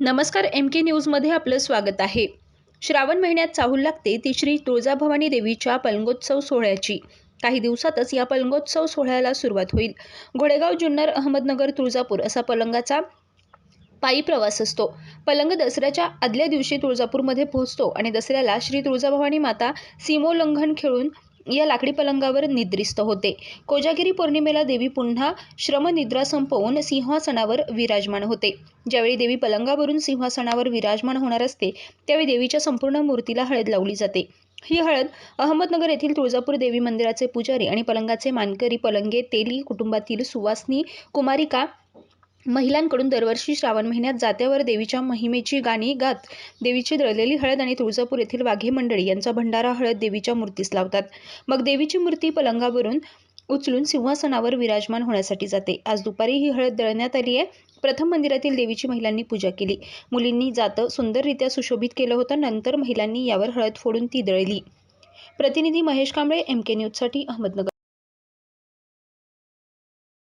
नमस्कार एम के न्यूजमध्ये आपलं स्वागत आहे. श्रावण महिन्यात चाहूल लागते ती श्री तुळजाभवानी देवीच्या पलंगोत्सव सोहळ्याची. काही दिवसातच या पलंगोत्सव सोहळ्याला सुरुवात होईल. घोडेगाव जुन्नर अहमदनगर तुळजापूर असा पलंगाचा पायी प्रवास असतो. पलंग दसऱ्याच्या आदल्या दिवशी तुळजापूरमध्ये पोहोचतो आणि दसऱ्याला श्री तुळजाभवानी माता सीमोल्लंघन खेळून या लाकडी पलंगावर निद्रिस्त होते. कोजागिरी पौर्णिमेला देवी पुन्हा श्रमनिद्रा संपवून सिंहासनावर विराजमान होते. ज्यावेळी देवी पलंगावरून सिंहासनावर विराजमान होणार असते त्यावेळी देवीच्या संपूर्ण मूर्तीला हळद लावली जाते. ही हळद अहमदनगर येथील तुळजापूर देवी मंदिराचे पुजारी आणि पलंगाचे मानकरी पलंगे तेली कुटुंबातील सुवासनी कुमारिका महिलांकडून दरवर्षी श्रावण महिन्यात जात्यावर देवीच्या महिमेची गाणी गात देवीची दळलेली हळद आणि तुळजापूर येथील वाघे मंडळी यांचा भंडारा हळद देवीच्या मूर्तीस लावतात. मग देवीची मूर्ती पलंगावरून उचलून सिंहासनावर विराजमान होण्यासाठी जाते. आज दुपारी ही हळद दळण्यात आली आहे. प्रथम मंदिरातील देवीची महिलांनी पूजा केली. मुलींनी जातं सुंदररित्या सुशोभित केलं होतं. नंतर महिलांनी यावर हळद फोडून ती दळली. प्रतिनिधी महेश कांबळे एम के न्यूजसाठी अहमदनगर.